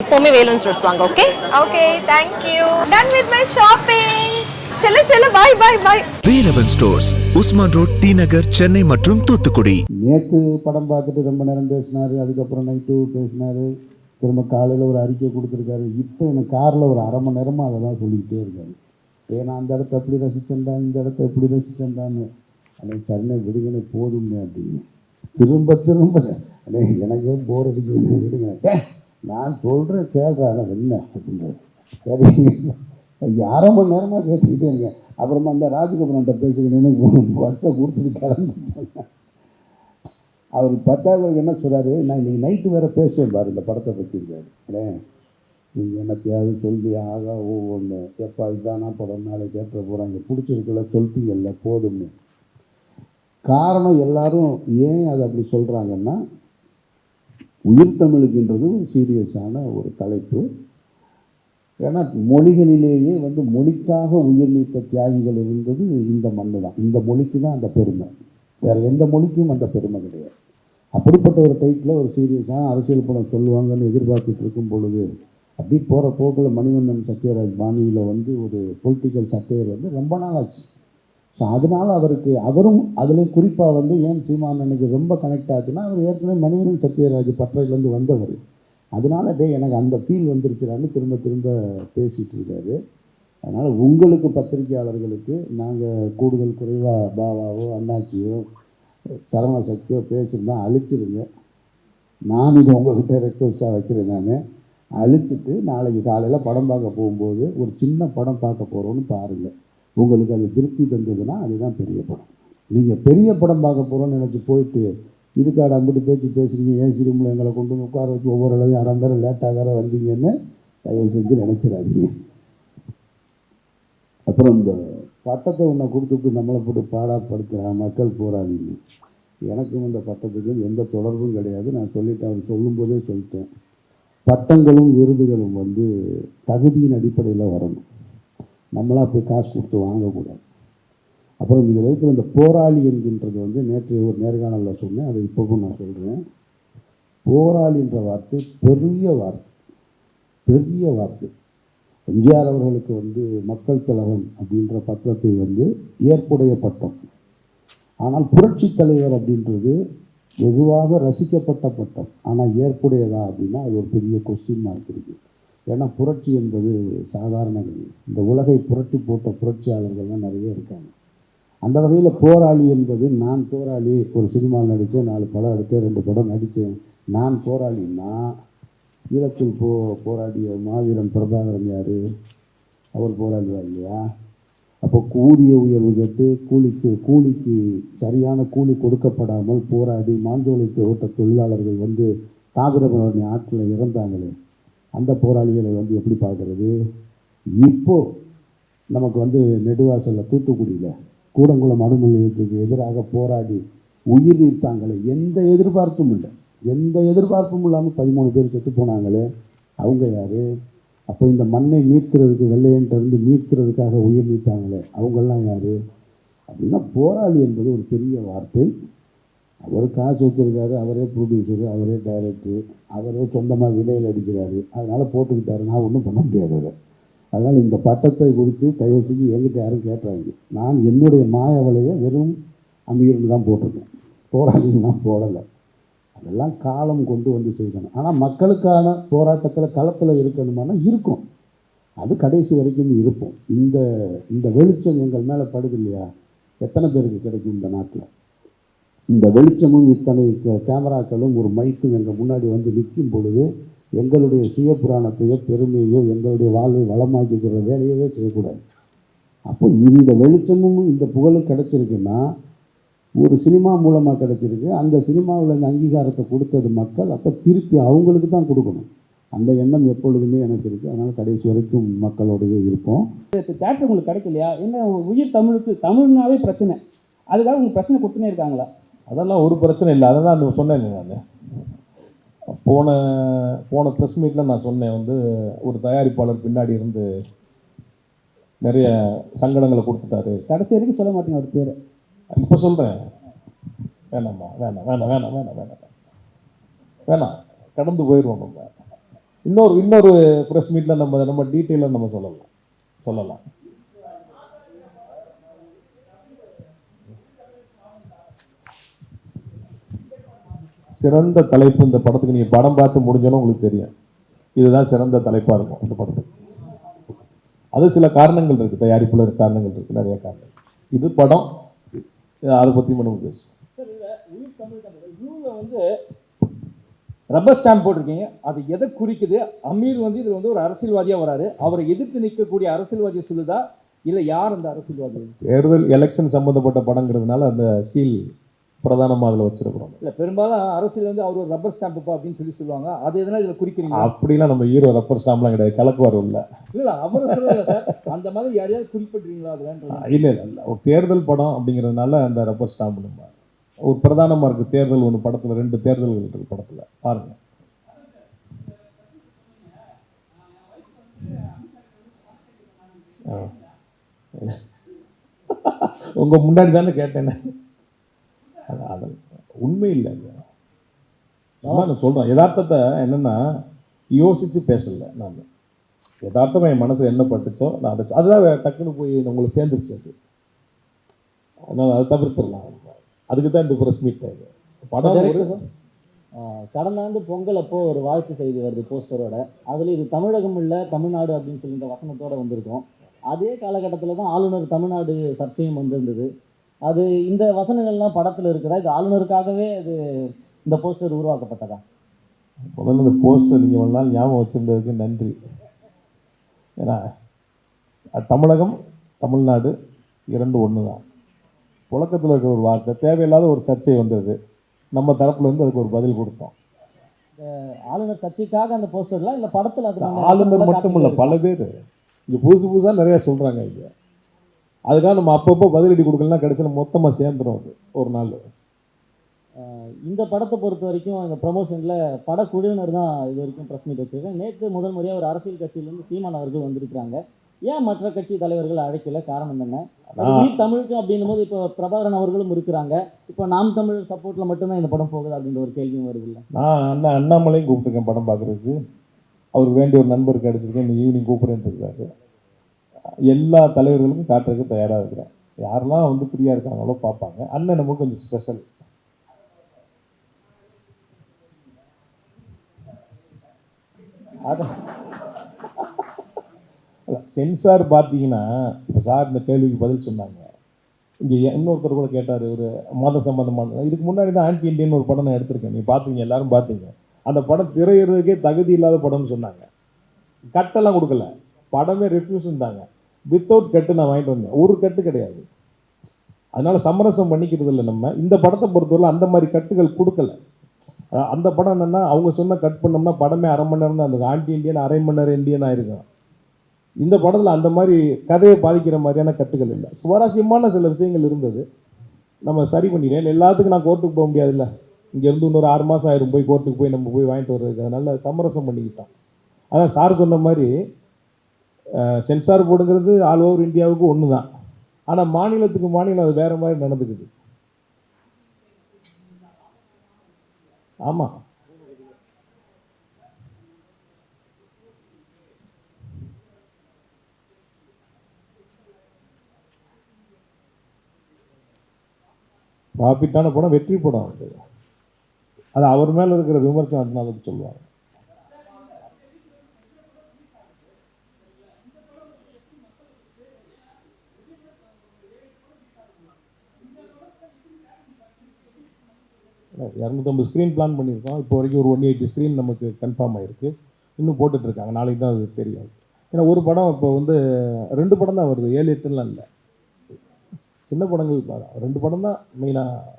எப்பவுமே வேலூன் ஸ்டோர்ஸ் வாங்க okay okay thank you done with my shopping செல்ல செல்ல bye bye bye Velavan stores Usman road T Nagar Chennai மற்றும் தூத்துக்குடி. நேற்று படம் பார்த்துட்டு ரொம்ப நேரம் பேசினார் அதுக்கப்புறம் நைட்டு பேசினார். திரும்ப காலையில் ஒரு அறிக்கை கொடுத்துருக்காரு. இப்போ எனக்கு காரில் ஒரு அரை மணி நேரமாக அதை தான் சொல்லிக்கிட்டே இருக்காரு. ஏ நான் அந்த இடத்த எப்படி ரசிச்சேன்டா இந்த இடத்த எப்படி ரசிச்சேன்டான்னு. அன்னைக்கு சரணை விடுங்கன்னு போதுமே அப்படின்னு. திரும்ப திரும்ப அண்ணே எனக்கே போர் அடிக்குது விடுங்க "ஏ, நான் சொல்கிறேன் கேட்குறாங்க என்ன அப்படின்றது. சரி. அரை மணி நேரமாக கேட்டுக்கிட்டே இருக்கேன். அப்புறமா அந்த ராஜகபுரன்ட்ட பேசிக்கிட்டேன்னு வருஷம் கொடுத்துட்டு கிளம்பிட்டாங்க அவர் பத்தாவது என்ன சொல்கிறாரு நான் இன்னைக்கு நைட்டு வேறு பேசுவேன் பாரு இந்த படத்தை பற்றி இருக்காரு அடே நீங்கள் என்னத்தையாவது சொல்லி ஆகா ஓ ஒன்று எப்பா இதானா படம்? நாளை கேட்ட போகிறாங்க பிடிச்சிருக்குல்ல சொல்லிட்டீங்கல்ல போதும்னு. காரணம் எல்லாரும் ஏன் அதை அப்படி சொல்கிறாங்கன்னா உயிர் தமிழுக்குன்றது ஒரு சீரியஸான ஒரு தலைப்பு. ஏன்னா மொழிகளிலேயே வந்து மொழிக்காக உயிர் நீத்த தியாகிகள் இருந்தது இந்த மண்ணு தான். இந்த மொழிக்கு தான் அந்த பெருமை. வேறு எந்த மொழிக்கும் அந்த பெருமை கிடையாது. அப்படிப்பட்ட ஒரு டைட்டில் ஒரு சீரியஸான அரசியல் படம் சொல்லுவாங்கன்னு எதிர்பார்த்துட்டு இருக்கும் பொழுது அப்படி போகிற போக்கில் மணிவண்ணன் சத்யராஜ் பாணியில் வந்து ஒரு பொலிட்டிக்கல் சட்டையர் வந்து ரொம்ப நாள் ஆச்சு ஸோ அதனால் அவருக்கு அவரும் அதில் குறிப்பாக வந்து ஏன் சீமான் எனக்கு ரொம்ப கனெக்ட் ஆச்சுன்னா அவர் ஏற்கனவே மணிவண்ணன் சத்யராஜ் பற்றையிலேருந்து வந்தவர். அதனால டே எனக்கு அந்த ஃபீல் வந்துருச்சுடான்னு திரும்ப திரும்ப பேசிகிட்டு இருக்காரு. அதனால் உங்களுக்கு பத்திரிகையாளர்களுக்கு நாங்கள் கூடுதல் குறைவாக பாபாவோ அண்ணாச்சியோ சரவண சக்தியோ பேசியிருந்தா அழிச்சிருங்க. நான் இது உங்கள்கிட்ட ரெக்வஸ்ட்டாக வைக்கிறேன் நான். அழிச்சிட்டு நாளைக்கு காலையில் படம் பார்க்க போகும்போது ஒரு சின்ன படம் பார்க்க போகிறோன்னு பாருங்கள் உங்களுக்கு அது திருப்தி தந்ததுன்னா அதுதான் பெரிய படம். நீங்கள் பெரிய படம் பார்க்க போகிறோன்னு நினச்சி போயிட்டு இதுக்காக அம்பிட்டு பேச்சு பேசுகிறீங்க ஏசி ரூமில் எங்களை கொண்டு வந்து உட்கார வச்சு ஒவ்வொரு அளவையும் அரை மணி நேரம் லேட்டாக வேறு வந்தீங்கன்னு தயவு செஞ்சு நினச்சிடாதீங்க. அப்புறம் இந்த பட்டத்தை ஒன்றை கொடுத்துட்டு நம்மளை போட்டு பாடாப்படுத்துகிற மக்கள் போராடிங்க எனக்கும் இந்த பட்டத்துக்கும் எந்த தொடர்பும் கிடையாது. நான் சொல்லிட்டேன் அவர் சொல்லும்போதே சொல்லிட்டேன். பட்டங்களும் விருதுகளும் வந்து தகுதியின் அடிப்படையில் வரணும். நம்மளாக போய் காசு கொடுத்து வாங்கக்கூடாது. அப்புறம் இதில் இருக்கிற இந்த போராளி என்கின்றது வந்து நேற்று ஒரு நேர்காணலில் சொன்னேன் அதை இப்போவும் நான் சொல்கிறேன் போராளின்ற வார்த்தை பெரிய வார்த்தை பெரிய வார்த்தை. எம்ஜிஆர் அவர்களுக்கு வந்து மக்கள் திலகம் அப்படின்ற பத்திரத்தை வந்து ஏற்புடைய பட்டம். ஆனால் புரட்சி தலைவர் அப்படின்றது வெகுவாக ரசிக்கப்பட்ட பட்டம். ஆனால் ஏற்புடையதா அப்படின்னா அது ஒரு பெரிய கொஸ்டின் மார்க் இருக்குது ஏன்னா புரட்சி என்பது சாதாரண இந்த உலகை புரட்டி போட்ட புரட்சியாளர்கள்லாம் நிறைய இருக்காங்க. அந்த வகையில் போராளி என்பது நான் போராளி ஒரு சினிமாவில் நடித்தேன் நாலு படம் எடுத்தேன் ரெண்டு படம் நடித்தேன். நான் போராளின்னா ஈழத்தில் போ போராடிய மாவீரன் பிரபாகரன் யார்? அவர் போராளியா இல்லையா? அப்போ ஊதிய உயர்வு கேட்டு கூலிக்கு கூலிக்கு சரியான கூலி கொடுக்கப்படாமல் போராடி மாஞ்சோலை தோட்ட தொழிலாளர்கள் வந்து தாமிரபரணி ஆற்றில் இறந்தாங்களே. அந்த போராளிகளை வந்து எப்படி பார்க்குறது? இப்போ நமக்கு வந்து நெடுவாசலில் தூத்துக்குடியில் கூடங்குளம் அணு நிலையத்துக்கு எதிராக போராடி உயிர் நீத்தாங்களே எந்த எதிர்பார்ப்பும் இல்லை. எந்த எதிர்பார்ப்பும் இல்லாமல் பதிமூணு பேர் செத்து போனாங்களே. அவங்க யார்? அப்போ இந்த மண்ணை மீட்கிறதுக்கு வெள்ளையன்ட்டருந்து மீட்கிறதுக்காக உயிர் நீத்தாங்களே அவங்கெல்லாம் யார்? அப்படின்னா போராளி என்பது ஒரு பெரிய வார்த்தை. அவர் காசு வச்சுருக்காரு அவரே ப்ரொடியூசரு அவரே டைரக்டரு அவரே சொந்தமாக விலையில் அடிக்கிறாரு. அதனால் போட்டுக்கிட்டாரு. நான் ஒன்றும் பண்ண முடியாது அதை. அதனால் இந்த பட்டத்தை கொடுத்து தயவு செஞ்சு என்கிட்ட யாரும் கேட்டாங்க நான் என்னுடைய மாய வலையை வெறும் அமீர்னு தான் போட்டிருக்கேன். போராளின்னு நான் போடலை. அதெல்லாம் காலம் கொண்டு வந்து செய்யணும் ஆனால் மக்களுக்கான போராட்டத்தில் களத்தில் இருக்கணுமானா இருக்கும். அது கடைசி வரைக்கும் இருப்போம். இந்த இந்த வெளிச்சம் எங்கள் மேலே படுது இல்லையா? எத்தனை பேருக்கு கிடைக்கும் இந்த நாட்டில்? இந்த வெளிச்சமும் இத்தனை கேமராக்களும் ஒரு மைக்கும் எங்கள் முன்னாடி வந்து நிற்கும் பொழுது எங்களுடைய சுய புராணத்தையோ பெருமையோ எங்களுடைய வாழ்வை வளமாக்கிக்கிற வேலையவே செய்யக்கூடாது. அப்போ இந்த வெளிச்சமும் இந்த புகழும் கிடச்சிருக்குன்னா ஒரு சினிமா மூலமாக கிடச்சிருக்கு. அந்த சினிமாவில் இந்த அங்கீகாரத்தை கொடுத்தது மக்கள். அப்போ திருப்பி அவங்களுக்கு தான் கொடுக்கணும். அந்த எண்ணம் எப்பொழுதுமே எனக்கு இருக்குது அதனால் கடைசி வரைக்கும் மக்களோடவே இருப்போம். தேட்டர் உங்களுக்கு கிடைக்கலையா? என்ன உயிர் தமிழுக்கு தமிழ்னாவே பிரச்சனை. அதுக்காக உங்களுக்கு பிரச்சனை கொடுத்துனே இருக்காங்களா? அதெல்லாம் ஒரு பிரச்சனை இல்லை. அதை தான் சொன்னேன் நான் போன போன ப்ரெஸ் மீட்டில் நான் சொன்னேன் வந்து ஒரு தயாரிப்பாளர் பின்னாடி இருந்து நிறைய சங்கடங்களை கொடுத்துட்டாரு. கடைசி வரைக்கும் சொல்ல மாட்டேங்க அவர் பேர். இப்போ சொல்கிறேன் வேணாம்மா வேணாம் வேணாம் வேணாம் வேணாம் வேணாம். வேணாம் கடந்து போயிடுவோம் நம்ம. இன்னொரு இன்னொரு ப்ரெஸ் மீட்டில் நம்ம நம்ம டீட்டெயிலாக நம்ம சொல்லலாம். சொல்லலாம். சிறந்த தலைப்பு இந்த படத்துக்கு நீங்கள் படம் பார்த்து முடிஞ்சோன்னு உங்களுக்கு தெரியும். இதுதான் சிறந்த தலைப்பாக இருக்கும் இந்த படத்துக்கு. அது சில காரணங்கள் இருக்குது தயாரிப்புல காரணங்கள் இருக்குது நிறைய காரணங்கள். இது படம். அதை பற்றி நம்ம பேசுவோம். வந்து ரப்பர் ஸ்டாம்ப் போட்டிருக்கீங்க. அது எதை குறிக்குது? அமீர் வந்து இதில் வந்து ஒரு அரசியல்வாதியாக வராரு. அவரை எதிர்த்து நிற்கக்கூடிய அரசியல்வாதியை சொல்லுதா? இல்லை யார் அந்த அரசியல்வாதி? தேர்தல் எலெக்ஷன் சம்மந்தப்பட்ட படங்கிறதுனால அந்த சீல் பிரதானமாக அதில் வச்சிருக்கிறோம். இல்லை பெரும்பாலும் அரசியல் வந்து அவர் ஒரு ரப்பர் ஸ்டாம்புப்பா அப்படின்னு சொல்லி சொல்லுவாங்க. அது எதனா இதில் குறிக்கிறீங்க அப்படிலாம் நம்ம ஹீரோ ரப்பர் ஸ்டாம்ப்லாம் கிடையாது. கலக்குவார் உள்ள. இல்லை அவரை சொல்லல சார் அந்த மாதிரி யாரையாவது குறிப்பிட்றீங்களா அதுலன்றது? இல்லை இல்லை இல்லை. ஒரு தேர்தல் படம் அப்படிங்கிறதுனால அந்த ரப்பர் ஸ்டாம்ப் நம்ம. ஒரு பிரதானமாக இருக்குது தேர்தல் ஒன்று படத்தில் ரெண்டு தேர்தல்கள் இருக்குது படத்தில். பாருங்க. ஆ. உங்க முன்னாடி தானே கேட்டேன். உண்மை இல்லை நான் சொல்கிறேன் யதார்த்தத்தை என்னென்னா யோசித்து பேசல நான். யதார்த்தமாக என் மனசு என்ன பட்டுச்சோ நான் அதை அதுதான் டக்குன்னு போய் உங்களை சேர்ந்துருச்சு அது. அதனால் அதை தவிர்த்துடலாம். அதுக்கு தான் இந்த ப்ரெஸ் மீட் படம் ஒரு ஆஹ் கடந்த ஆண்டு பொங்கல் அப்போ ஒரு வாழ்த்து செய்தி வருது போஸ்டரோட. அதில் இது தமிழகம் இல்லை தமிழ்நாடு அப்படின்னு சொல்லி இந்த வசனத்தோட வந்திருக்கும். அதே காலகட்டத்தில் தான் ஆளுநர் தமிழ்நாடு சர்ச்சையும் வந்திருந்தது. அது இந்த வசனங்கள்லாம் படத்தில் இருக்கிறதா இது ஆளுநருக்காகவே அது இந்த போஸ்டர் உருவாக்கப்பட்டதா? முதல்ல இந்த போஸ்டர் நீங்கள் ஒரு நாள் ஞாபகம் வச்சுருந்ததுக்கு நன்றி. ஏன்னா தமிழகம் தமிழ்நாடு இரண்டு ஒன்று தான் புழக்கத்தில் இருக்கிற ஒரு வார்த்தை தேவையில்லாத ஒரு சர்ச்சை வந்தது. நம்ம தரப்புல இருந்து அதுக்கு ஒரு பதில் கொடுத்தோம். ஆளுநர் சர்ச்சைக்காக அந்த போஸ்டர்லாம் இல்லை படத்தில் அது ஆளுநர் மட்டும் இல்லை பல பேர். இங்கே புதுசு புதுசாக நிறைய சொல்கிறாங்க இங்கே. அதுக்காக நம்ம அப்பப்போ பதிலடி கொடுக்கலாம் கிடைச்சா மொத்தமாக சேர்ந்துடும் அது ஒரு நாள். இந்த படத்தை பொறுத்த வரைக்கும் இந்த ப்ரமோஷனில் படக்குழுவினர் தான் இது வரைக்கும் ப்ரெஸ் மீட் வச்சிருக்கேன் நேற்று முதல் முறையாக ஒரு அரசியல் கட்சியிலேருந்து சீமான் அவர்கள் வந்திருக்கிறாங்க. ஏன் மற்ற கட்சி தலைவர்கள் அழைக்கல? காரணம் என்ன? உயிர் தமிழுக்கு அப்படின்னும் போது இப்போ பிரபாகரன் அவர்களும் இருக்கிறாங்க. இப்போ நாம் தமிழ் சப்போர்ட்டில் மட்டும்தான் இந்த படம் போகுது அப்படின்ற ஒரு கேள்வியும் வருது இல்லை? நான் அண்ணா அண்ணாமலையும் கூப்பிட்டுருக்கேன் படம் பார்க்குறதுக்கு. அவருக்கு வேண்டிய ஒரு நண்பர் கிடச்சிருக்கேன் இந்த ஈவினிங் கூப்பிட்றேன்னு இருக்காரு எல்லா தலைவர்களுக்கும் காட்டுறதுக்கு தயாராக இருக்கிறேன். யாரெல்லாம் வந்து ஃப்ரீயாக இருக்காங்களோ பார்ப்பாங்க. அண்ணன் நமக்கு கொஞ்சம் ஸ்பெஷல் சென்சார் பார்த்தீங்கன்னா இப்போ சார் இந்த கேள்விக்கு பதில் சொன்னாங்க. இங்கே இன்னொருத்தர் கூட கேட்டார் ஒரு மத சம்பந்தமான இதுக்கு முன்னாடி தான் ஆன்டி இண்டியன் ஒரு படம் நான் எடுத்திருக்கேன். நீ பார்த்தீங்க எல்லாரும் பார்த்தீங்க. அந்த படம் திரையிறதுக்கே தகுதி இல்லாத படம்னு சொன்னாங்க. கட்டெல்லாம் கொடுக்கல. படமே ரெஃப்யூஸ் இருந்தாங்க வித்தவுட் கட்டு நான் வாங்கிட்டு வந்தேன். ஒரு கட்டு கிடையாது. அதனால சமரசம் பண்ணிக்கிறது இல்லை நம்ம. இந்த படத்தை பொறுத்தவரை அந்த மாதிரி கட்டுகள் கொடுக்கல. அந்த படம் என்னென்னா அவங்க சொன்ன கட் பண்ணோம்னா படமே அரை மணி நேரம் தான் அந்த ஆண்டி இண்டியன் அரை மணி நேரம் இந்தியன் ஆயிருக்கும். இந்த படத்தில் அந்த மாதிரி கதையை பாதிக்கிற மாதிரியான கட்டுகள் இல்லை. சுவாரஸ்யமான சில விஷயங்கள் இருந்தது. நம்ம சரி பண்ணிடுறேன் எல்லாத்துக்கும் நான் கோர்ட்டுக்கு போக முடியாதுல்ல. இங்கேருந்து இன்னொரு ஆறு மாதம் ஆயிரும். போய் கோர்ட்டுக்கு போய் நம்ம போய் வாங்கிட்டு வர்றதுக்கு. அதனால் சமரசம் பண்ணிக்கிட்டோம். அதான் சார் சொன்ன மாதிரி சென்சார் போர்டுங்கிறது ஆல் ஓவர் இந்தியாவுக்கு ஒன்று தான் ஆனால் மாநிலத்துக்கு மாநிலம் அது வேற மாதிரி நடந்துக்குது. ஆமாம் ப்ராஃபிட்டான படம் வெற்றி படம் அது. அது அவர் மேலே இருக்கிற விமர்சனம் அதனால சொல்லுவாங்க இரநூத்தம்பது ஸ்க்ரீன் பிளான் பண்ணியிருக்கோம். இப்போ வரைக்கும் ஒரு ஒன் எயிட்டி ஸ்க்ரீன் நமக்கு கன்ஃபார்ம் ஆயிருக்கு. இன்னும் போட்டுட்ருக்காங்க. நாளைக்கு தான் அது தெரியும். ஏன்னா ஒரு படம் இப்போ வந்து ரெண்டு படம் தான் வருது. ஏழு எட்டுலாம் இல்லை. சின்ன படங்கள் ரெண்டு படம் தான் மெயினாக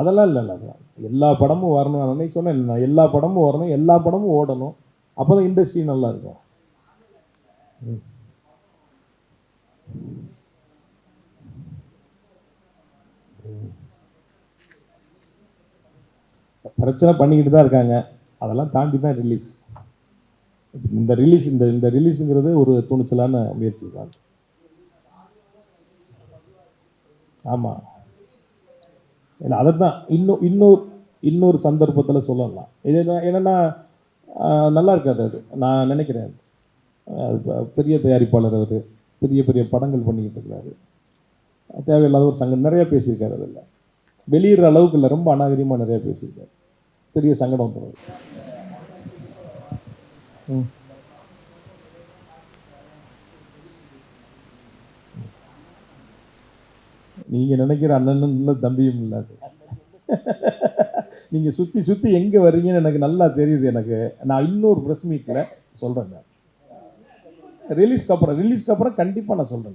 அதெல்லாம் இல்லை இல்லை எல்லா படமும் வரணும். அன்னைக்கு சொன்னேன் நான் எல்லா படமும் வரணும். எல்லா படமும் ஓடணும். அப்போ தான் இண்டஸ்ட்ரி நல்லா இருக்கும். ம். பிரச்சனை பண்ணிக்கிட்டு தான் இருக்காங்க. அதெல்லாம் தாண்டி தான் ரிலீஸ் இந்த ரிலீஸ் இந்த இந்த ரிலீஸுங்கிறது ஒரு துணிச்சலான முயற்சி தான். ஆமாம் இல்லை அதை தான் இன்னும் இன்னொரு இன்னொரு சந்தர்ப்பத்தில் சொல்லலாம். இது என்னென்னா நல்லா இருக்காது அது. நான் நினைக்கிறேன். அது பெரிய தயாரிப்பாளர் அவர் பெரிய பெரிய படங்கள் பண்ணிக்கிட்டு இருக்கிறாரு தேவையில்லாத ஒரு சங்கம் நிறையா பேசியிருக்காரு அதில். வெளியிடுற அளவுக்கு இல்லை. ரொம்ப அநாகரியமாக நிறையா பேசியிருக்காரு. பெரிய சங்கடம் தரும் ம். நீங்கள் நினைக்கிற அண்ணனும் இல்லை தம்பியும் இல்லாது நீங்க நீங்கள் சுற்றி சுற்றி எங்கே வர்றீங்கன்னு எனக்கு நல்லா தெரியுது எனக்கு. நான் இன்னொரு ப்ரெஸ் மீட்டில் சொல்கிறேன் ரிலீஸ்க்கு அப்புறம் ரிலீஸ்க்கு அப்புறம் கண்டிப்பாக நான் சொல்கிறேன்